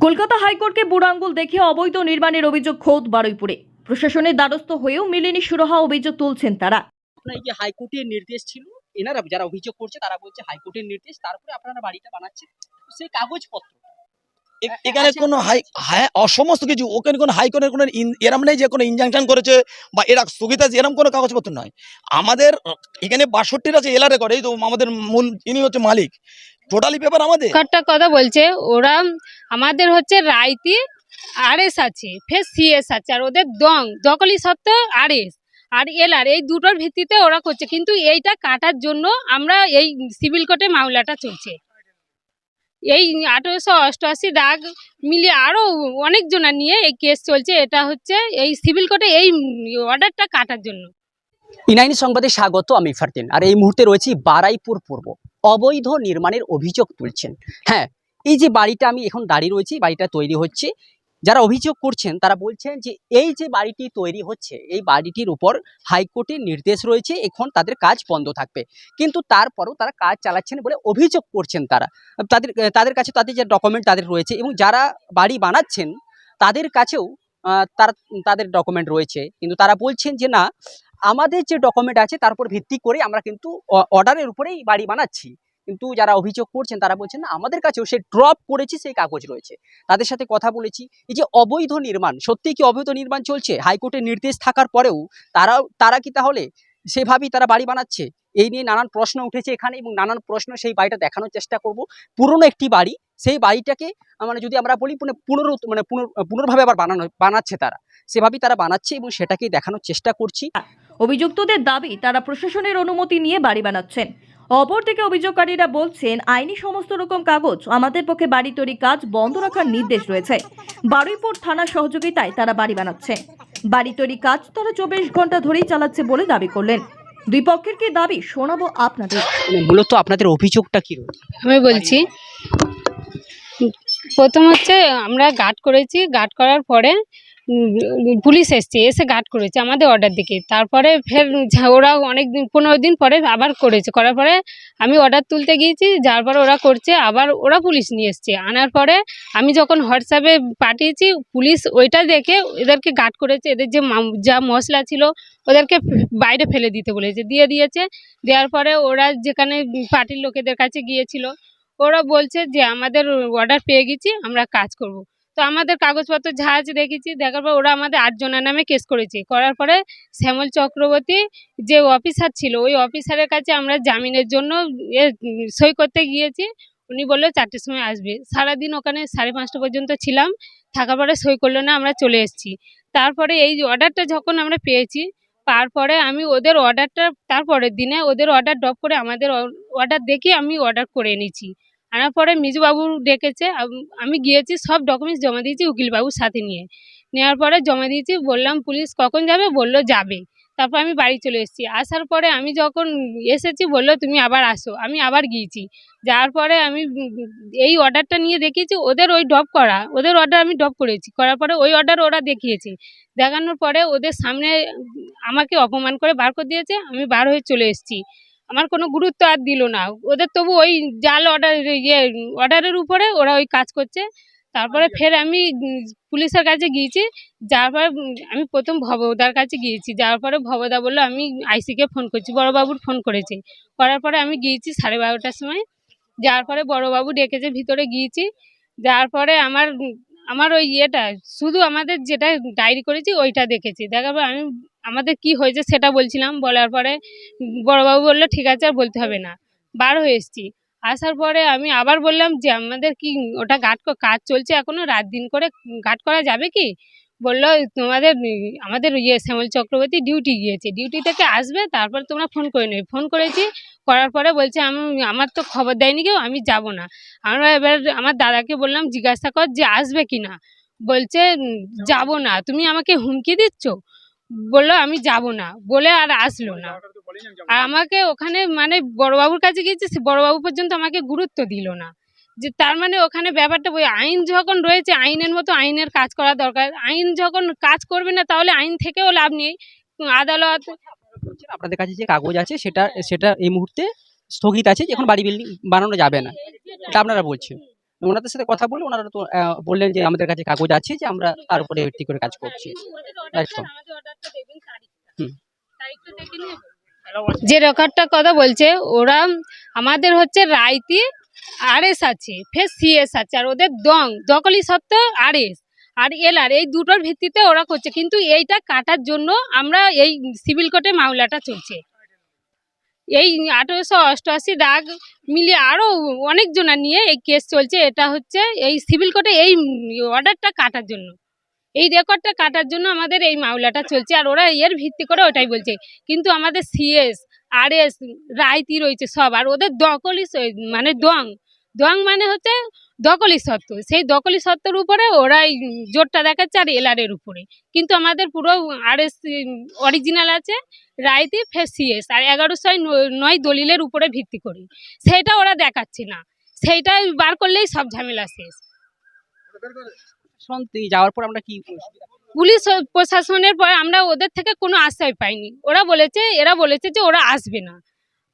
কলকাতা হাইকোর্টকে বুড়ো আঙ্গুল দেখে অবৈধ নির্মাণের অভিযোগ খোদ বারুইপুরে। প্রশাসনের দ্বারস্থ হয়েও মেলেনি সুরাহা অভিযোগ তুলছেন তারা। আপনার যে হাইকোর্টের নির্দেশ ছিল এনারা যারা অভিযোগ করছে তারা বলছে হাইকোর্টের নির্দেশ তারপরে আপনারা বাড়িটা বানাচ্ছেন। সেই কাগজপত্র। এখানে কোনো হাই হ্যাঁ সমস্ত কিছু ওখানে কোনো হাইকোর্টের কোনো ইন- এরম নেই যে কোনো ইনজাংশন করেছে বা এরা আছে এরকম কোনো কাগজপত্র নয়। আমাদের এখানে বাষট্টির আছে এলারে করে এই তো আমাদের মূল ইনি হচ্ছে মালিক। টোটালি পেপার আমাদের? একটা কথা বলছে ওরা আমাদের হচ্ছে রাইতি আরএস আছে ফের সিএস আছে আর ওদের দং দখলি সত্ত্ব আরএস আর এলআর এই দুটোর ভিত্তিতে ওরা করছে কিন্তু এইটা কাটার জন্য আমরা এই সিভিল কোর্টে মামলাটা চলছে। এই আঠেরোশো অষ্টআশি দাগ মিলিয়ে আরও অনেকজনা নিয়ে এই কেস চলছে এটা হচ্ছে এই সিভিল কোর্টে এই অর্ডারটা কাটার জন্য। ইনাইন সংবাদে স্বাগত আমি ফারদিন আর এই মুহূর্তে রয়েছি বারাইপুর পূর্ব। অবৈধ নির্মাণের অভিযোগ তুলছেন। হ্যাঁ এই যে বাড়িটা আমি এখন দাঁড়িয়ে রয়েছি, বাড়িটা তৈরি হচ্ছে, যারা অভিযোগ করছেন তারা বলছেন যে এই যে বাড়িটি তৈরি হচ্ছে, এই বাড়িটির উপর হাইকোর্টের নির্দেশ রয়েছে, এখন তাদের কাজ বন্ধ থাকবে। কিন্তু তারপরও তারা কাজ চালাচ্ছেন বলে অভিযোগ করছেন তারা। তাদের তাদের কাছে তাদের যে ডকুমেন্ট তাদের রয়েছে এবং যারা বাড়ি বানাচ্ছেন, তাদের কাছেও তারা, তাদের ডকুমেন্ট রয়েছে। কিন্তু তারা বলছেন যে না, আমাদের যে ডকুমেন্ট আছে তার উপর ভিত্তি করে আমরা কিন্তু অর্ডারের উপরেই বাড়ি বানাচ্ছি। কিন্তু যারা অভিযোগ করছেন, তারা বলছেন, না, আমাদের কাছেও সে ড্রপ করেছি সেই কাগজ রয়েছে। তাদের সাথে কথা বলেছি। এই যে অবৈধ নির্মাণ সত্যি কি অবৈধ নির্মাণ চলছে? হাইকোর্টের নির্দেশ থাকার পরেও তারাও, তারা কি তাহলে সেভাবেই তারা বাড়ি বানাচ্ছে? এই নিয়ে নানান প্রশ্ন উঠেছে এখানে এবং নানান প্রশ্ন সেই বাড়িটা দেখানোর চেষ্টা করব। পুরনো একটি বাড়ি, সেই বাড়িটাকে মানে যদি আমরা বলি মানে পুনর মানে পুনর, পুনর্ভাবে আবার বানানো, বানাচ্ছে তারা। সেভাবেই তারা বানাচ্ছে এবং সেটাকেই দেখানোর চেষ্টা করছি। অভিযুক্তদের দাবি, তারা প্রশাসনের অনুমতি নিয়ে বাড়ি বানাচ্ছেন। অপরদিকে অভিযোগকারীরা বলছেন আইনি সমস্ত রকম কাগজ আমাদের পক্ষে বাড়ি তৈরি কাজ বন্ধ রাখার নির্দেশ রয়েছে। বারুইপুর থানা সহযোগিতায় তারা বাড়ি বানাচ্ছে। বাড়ি তৈরি কাজ তারা চব্বিশ ঘণ্টা ধরেই চালাচ্ছে বলে দাবি করলেন। দুই পক্ষের কি দাবি শোনাবো আপনাদের। মানে মূলত আপনাদের অভিযোগটা কি আমি বলছি প্রথম হচ্ছে আমরা গার্ড করেছি গার্ড করার পরে পুলিশ এসছে, এসে গার্ড করেছে আমাদের অর্ডার দিকে। তারপরে ফের ওরা অনেক দিন, পনেরো দিন পরে আবার করেছে। করার পরে আমি অর্ডার তুলতে গিয়েছি যার পরে ওরা করছে, আবার ওরা পুলিশ নিয়ে এসছে। আনার পরে আমি যখন হোয়াটসঅ্যাপে পাঠিয়েছি, পুলিশ ওইটা দেখে এদেরকে গার্ড করেছে। এদের যে যা মশলা ছিল, ওদেরকে বাইরে ফেলে দিতে বলেছে। দিয়ে দিয়েছে, দেওয়ার পরে ওরা যেখানে পার্টির লোকেদের কাছে গিয়েছিল, ওরা বলছে যে, আমাদের অর্ডার পেয়ে গেছি, আমরা কাজ করব। তো আমাদের কাগজপত্র যা আছে দেখেছি, দেখার পর ওরা আমাদের আটজনের নামে কেস করেছে। করার পরে শ্যামল চক্রবর্তী যে অফিসার ছিল, ওই অফিসারের কাছে আমরা জামিনের জন্য সই করতে গিয়েছি। উনি বলল, চারটের সময় আসবে। সারাদিন ওখানে সাড়ে পাঁচটা পর্যন্ত ছিলাম, থাকার পরে সই করল না, আমরা চলে এসেছি। তারপরে এই অর্ডারটা যখন আমরা পেয়েছি তারপরে আমি ওদের অর্ডারটা তারপরের দিনে ওদের অর্ডার ড্রপ করে আমাদের অর্ডার দেখে আমি অর্ডার করে নিয়েছি আনার পরে মিজুবাবু ডেকেছে, আমি গিয়েছি, সব ডকুমেন্টস জমা দিয়েছি উকিলবাবুর সাথে নিয়ে। নেওয়ার পরে জমা দিয়েছি, বললাম, পুলিশ কখন যাবে? বলল, যাবে। তারপর আমি বাড়ি চলে এসেছি। আসার পরে আমি যখন এসেছি, বলল, তুমি আবার আসো। আমি আবার গিয়েছি। যাওয়ার পরে আমি, এই অর্ডারটা নিয়ে দেখিয়েছি, ওদের ওই ড্রপ করা, ওদের অর্ডার আমি ড্রপ করেছি। করার পরে ওই অর্ডার ওরা দেখিয়েছে। দেখানোর পরে ওদের সামনে আমাকে অপমান করে বার করে দিয়েছে, আমি বার হয়ে চলে এসেছি। আমার কোনো গুরুত্ব আর দিল না। ওদের তবু ওই জাল অর্ডার ইয়ে অর্ডারের উপরে ওরা ওই কাজ করছে। তারপরে ফের আমি পুলিশের কাছে গিয়েছি। যার পরে আমি প্রথম ভবদার কাছে গিয়েছি। যাওয়ার পরে ভবদা বলল আমি আইসিকে ফোন করছি। বড়বাবুর ফোন করেছে। করার পরে আমি গিয়েছি সাড়ে বারোটার সময়। যাওয়ার পরে বড়বাবু ডেকেছে ভিতরে গিয়েছি। যাওয়ার পরে আমার আমার ওই ইয়েটা শুধু আমাদের যেটা ডায়েরি করেছি ওইটা দেখেছি। দেখার পর আমি আমাদের কি হয়েছে সেটা বলছিলাম, বলার পরে বড়বাবু বলল, ঠিক আছে, আর বলতে হবে না। বার হয়ে এসেছি। আসার পরে আমি আবার বললাম যে, আমাদের কি ওটা গার্ড কাজ চলছে এখনও? রাত দিন করে গার্ড করা যাবে কি? বলল, তোমাদের, আমাদের ইয়ে শ্যামল চক্রবর্তী ডিউটি গিয়েছে। ডিউটি থেকে আসবে, তারপর তোমরা ফোন করে নেবে। ফোন করেছি, করার পরে বলছে, আমি, আমার তো খবর দেয়নি কেউ, আমি যাব না। আমরা এবার আমার দাদাকে বললাম, জিজ্ঞাসা কর যে আসবে কি না বলছে যাব না। তুমি আমাকে হুমকি দিচ্ছ? বলল আমি যাব না। বলে আর আসলো না। আর আমাকে ওখানে মানে বড়বাবুর কাছে গিয়েছি সে বড়বাবু পর্যন্ত আমাকে গুরুত্ব দিল না। যে তার মানে ওখানে ব্যাপারটা ওই আইন যখন রয়েছে আইনের মতো আইনের কাজ করা দরকার। আইন যখন কাজ করবে না তাহলে আইন থেকেও লাভ নেই। আদালত আপনাদের কাছে যে কাগজ আছে সেটা সেটা এই মুহূর্তে স্থগিত আছে যে এখন বাড়ি বিল্ডিং বানানো যাবে না। এটা আপনারা বলছেন। ওনাদের সাথে কথা বলে ওনারা তো বললেন যে আমাদের কাছে কাগজ আছে যে আমরা তার উপরে ভিত্তি করে কাজ করছি। একদম। যে রেকর্ডটা কথা বলছে ওরা আমাদের হচ্ছে রাইতি আরএস আছে ফের সিএস আছে আর ওদের দং দকলি সত্ত্ব আরএস আর এলআর এই দুটোর ভিত্তিতে ওরা করছে। কিন্তু এইটা কাটার জন্য আমরা এই সিভিল কোর্টে মামলাটা চলছে। এই আঠেরোশো অষ্টআশি দাগ মিলিয়ে আরও অনেকজনা নিয়ে এই কেস চলছে। এটা হচ্ছে এই সিভিল কোর্টে এই অর্ডারটা কাটার জন্য। এই রেকর্ডটা কাটার জন্য আমাদের এই মামলাটা চলছে আর ওরা এর ভিত্তি করে ওটাই বলছে। কিন্তু আমাদের সিএস আর এস রাইতি রয়েছে সব আর ওদের দখলই মানে দং। দং মানে হচ্ছে দকলি সত্ত্ব সেই দকলি সত্ত্বর উপরে ওরাই জোরটা দেখাচ্ছে আর এলআরের উপরে। কিন্তু আমাদের পুরো আর এস অরিজিনাল আছে রাইতি ফের সিএস আর এগারোশো নয় দলিলের উপরে ভিত্তি করি। সেটা ওরা দেখাচ্ছে না। সেইটা বার করলেই সব ঝামেলা শেষ। শুনতে যাওয়ার পর আমরা কি পুলিশ প্রশাসনের পর আমরা ওদের থেকে কোনো আশ্রয় পাইনি। ওরা বলেছে এরা বলেছে যে ওরা আসবে না।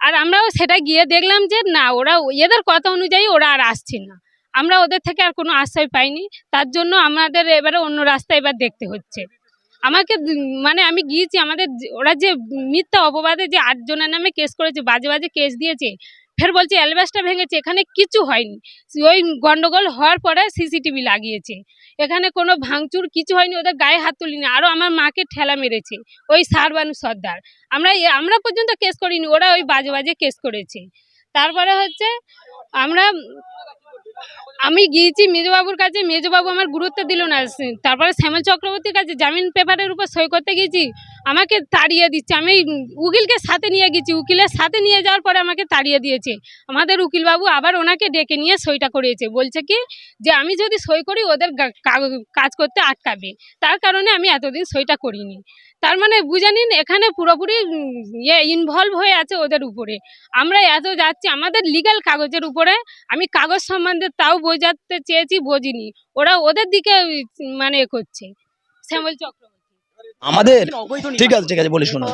আর আমরাও সেটা গিয়ে দেখলাম যে না, ওরা এদের কথা অনুযায়ী ওরা আর আসছে না। আমরা ওদের থেকে আর কোনো আশ্রয় পাইনি। তার জন্য আমাদের এবারে অন্য রাস্তা এবার দেখতে হচ্ছে। আমাকে মানে আমি গিয়েছি, আমাদের ওরা যে মিথ্যা অপবাদে যে আটজনের নামে কেস করেছে, বাজে বাজে কেস দিয়েছে ফের বলছে, অ্যালবাসটা ভেঙেছে, এখানে কিছু হয়নি। ওই গন্ডগোল হওয়ার পরে সিসিটিভি লাগিয়েছে। এখানে কোনো ভাঙচুর কিছু হয়নি, ওদের গায়ে হাত তুলিনি। আরও আমার মাকে ঠেলা মেরেছে, ওই সারবানু সর্দার। আমরা আমরা পর্যন্ত কেস করিনি, ওরা ওই বাজে বাজে কেস করেছে। তারপরে হচ্ছে, আমরা, আমি গিয়েছি মেজবাবুর কাছে, মেজবাবু আমার গুরুত্ব দিল না। তারপরে শ্যামল চক্রবর্তীর কাছে জামিন পেপারের উপর সই করতে গিয়েছি। আমাকে তাড়িয়ে দিচ্ছে। আমি উকিলকে সাথে নিয়ে গেছি। উকিলের সাথে নিয়ে যাওয়ার পরে আমাকে তাড়িয়ে দিয়েছে। আমাদের উকিলবাবু আবার ওনাকে ডেকে নিয়ে সইটা করিয়েছে। বলছে কি যে আমি যদি সই করি, ওদের কাজ করতে আটকাবে। তার কারণে আমি এতদিন সইটা করিনি। তার মানে বুঝে নিন, এখানে পুরোপুরি ইয়ে ইনভলভ হয়ে আছে ওদের উপরে। আমরা এত যাচ্ছি, আমাদের লিগ্যাল কাগজের উপরে। আমি কাগজ সম্বন্ধে তাও বোঝাতে চেয়েছি, বোঝিনি। ওরা ওদের দিকে মানে করছে। শ্যামল চক্রবর্তী। আমাদের ঠিক আছে ঠিক আছে বলি শোনো।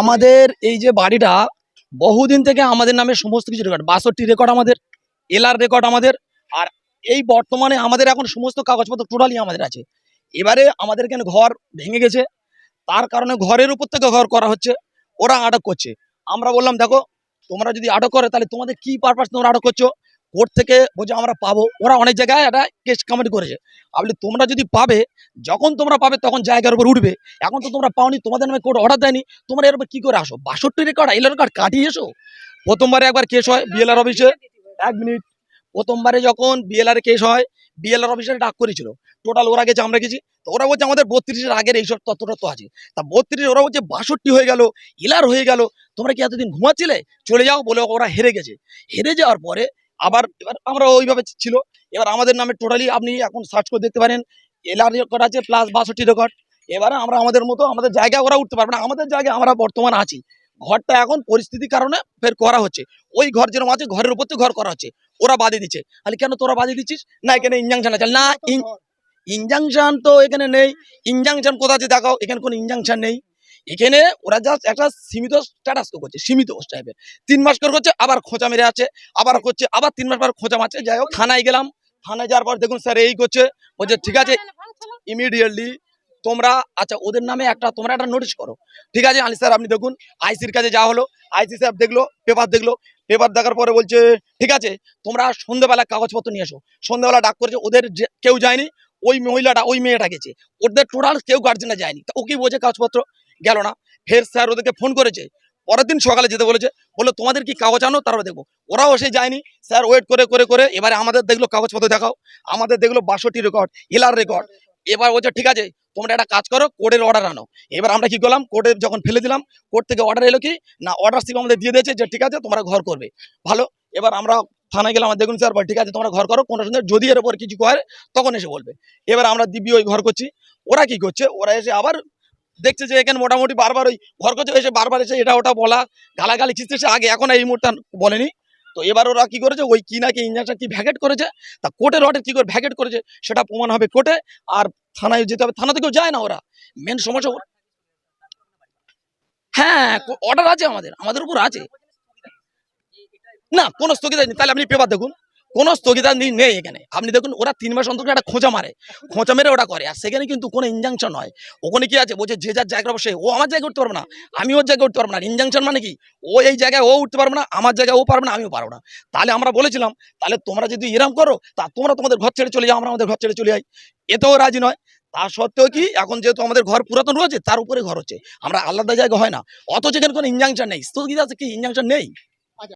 আমাদের এই যে বাড়িটা বহুদিন থেকে আমাদের নামে সমস্ত কিছু রেকর্ড বাষট্টি রেকর্ড আমাদের এলার রেকর্ড আমাদের আর এই বর্তমানে আমাদের এখন সমস্ত কাগজপত্র টোটালি আমাদের আছে। এবারে আমাদের এখানে ঘর ভেঙে গেছে? তার কারণে ঘরের উপর থেকে ঘর করা হচ্ছে ওরা আটক করছে। আমরা বললাম দেখো তোমরা যদি আটক করে তাহলে তোমাদের কি পারপাস তোমরা আটক করছ? কোর্ট থেকে বলছে, আমরা পাবো। ওরা অনেক জায়গায় একটা কেস কমেন্ট করেছে। আপনি তোমরা যদি পাবে, যখন তোমরা পাবে তখন জায়গার উপর উঠবে। এখন তো তোমরা পাওনি, তোমাদের নামে কোর্ট অর্ডার দেয়নি, তোমরা এর উপর কি করে আসো? বাষট্টি রেকর্ড এল রেকর্ড কাটিয়ে এসো। প্রথমবারে একবার কেস হয় বিএলআর অফিসে এক মিনিট প্রথমবারে যখন বিএলআর কেস হয় বিএলআর অফিসারে ডাক করেছিল। টোটাল ওরা গেছে, আমরা গেছি। তো ওরা বলছে, আমাদের বত্রিশের আগের এইসব তথ্য তথ্য আছে। তা বত্রিশ, ওরা বলছে, বাষট্টি হয়ে গেল ইলার হয়ে গেল। তোমরা কি এতদিন ঘুমাচ্ছিলে? চলে যাও, বলে ওরা হেরে গেছে। হেরে যাওয়ার পরে আবার এবার আমরা ওইভাবে ছিল। এবার আমাদের নামে টোটালি আপনি এখন সার্চ করে দেখতে পারেন। এলআর রেকর্ড আছে প্লাস বাষট্টি রেকর্ড এবারে আমরা আমাদের মতো আমাদের জায়গায় ওরা উঠতে পারবে না। আমাদের জায়গায় আমরা বর্তমান আছি। ঘরটা এখন পরিস্থিতির কারণে ফের করা হচ্ছে। ওই ঘর যেরকম আছে, ঘরের উপর ঘর করা হচ্ছে। ওরা বাদে দিচ্ছে। তাহলে কেন তোরা বাদে দিচ্ছিস? না, এখানে ইঞ্জাংশন আছে। না ইঞ্জাংশন তো এখানে নেই। ইঞ্জাংশন কোথা আছে দেখাও। এখানে কোনো ইঞ্জাংশন নেই। এখানে ওরা জাস্ট একটা সীমিত স্ট্যাটাস করছে, সীমিত টাইপের তিন মাস করে করছে, আবার খোঁচা মেরে আছে, আবার করছে, আবার তিন মাস পর খোঁচা মারছে। যাই হোক, থানায় গেলাম। থানায় যাওয়ার পর দেখুন স্যার এই করছে, বলছে, ঠিক আছে ইমিডিয়েটলি তোমরা আচ্ছা ওদের নামে একটা, তোমরা একটা নোটিশ করো। ঠিক আছে, আলি স্যার আপনি দেখুন আইসির কাছে যাওয়া হলো আইসি স্যার দেখল পেপার দেখল পেপার দেখার পরে বলছে, ঠিক আছে, তোমরা সন্ধ্যেবেলা কাগজপত্র নিয়ে এসো। সন্ধ্যেবেলা ডাক করেছে, ওদের কেউ যায়নি, ওই মহিলাটা, ওই মেয়েটা গেছে। ওদের টোটাল কেউ গার্জেনরা যায়নি। তা ওকে বোঝে কাগজপত্র? গেল না। ফের স্যার ওদেরকে ফোন করেছে। পরের দিন সকালে যেতে বলেছে। বলল, তোমাদের কি কাগজ আনো? তারপরে দেখব। ওরাও সে যায়নি। স্যার ওয়েট করে করে করে, এবারে আমাদের দেখল কাগজপত্র দেখাও। আমাদের দেখল বাষট্টি রেকর্ড এলার রেকর্ড এবার বলছে, ঠিক আছে, তোমরা একটা কাজ করো কোর্টের অর্ডার আনো। এবার আমরা কি করলাম কোর্টে যখন ফেলে দিলাম কোর্ট থেকে অর্ডার এলো কি? না অর্ডার স্লিপ আমাদের দিয়ে দিয়েছে যে, ঠিক আছে, তোমরা ঘর করবে। ভালো, এবার আমরা থানায় গেলাম দেখুন স্যার ঠিক আছে, তোমরা ঘর করো, কোনো সন্ধ্যে যদি এর উপর কিছু করে, তখন এসে বলবে। এবার আমরা দিব্যি ওই ঘর করছি। ওরা কি করছে? ওরা এসে আবার দেখছে যে এখানে মোটামুটি বারবার ওই ঘর করছে এসে বারবার এসে এটা ওটা বলা, গালাগালি খিস্তেছে আগে, এখন এই মুহূর্তে বলেনি। তো এবার ওরা কি করেছে? ওই কি নাকি ইঞ্জেকশন কি ভ্যাকেট করেছে? তা কোর্টের অর্ডার কি করে ভ্যাকেট করেছে? সেটা প্রমাণ হবে কোর্টে আর থানায় যেতে হবে। থানা থেকেও যায় না ওরা। মেন সমস্যা হ্যাঁ অর্ডার আছে আমাদের। আমাদের উপর আছে। না, কোনো স্থগিত তাহলে আপনি পেপার দেখুন। কোনো স্থগিতাদেশী নেই এখানে। আপনি দেখুন, ওরা তিন মাস অন্তর একটা খোঁচা মারে। খোঁচা মেরে ওটা করে। আর সেখানে কিন্তু কোনো ইনজাংশন হয় ওখানে কি আছে? বলছে, যে যার জায়গা বসে ও আমার জায়গায় উঠতে পারবে না। আমি ওর জায়গায় উঠতে পারব না। ইনজাংশন মানে কি? ও এই জায়গায় ও উঠতে পারবে না, আমার জায়গায় ও পারবে না, আমিও পারব না। তাহলে আমরা বলেছিলাম, তাহলে তোমরা যদি এরম করো, তা তোমরা তোমাদের ঘর ছেড়ে চলে যাও, আমরা আমাদের ঘর ছেড়ে চলে যাই। এতেও রাজি নয়। তা সত্ত্বেও কি? এখন যেহেতু আমাদের ঘর পুরাতন রয়েছে, তার উপরে ঘর হচ্ছে। আমরা আলাদা জায়গা হয় না। অত যেখানে কোনো ইনজাংশন নেই। স্থগিত আছে কি? ইনজাংশন নেই।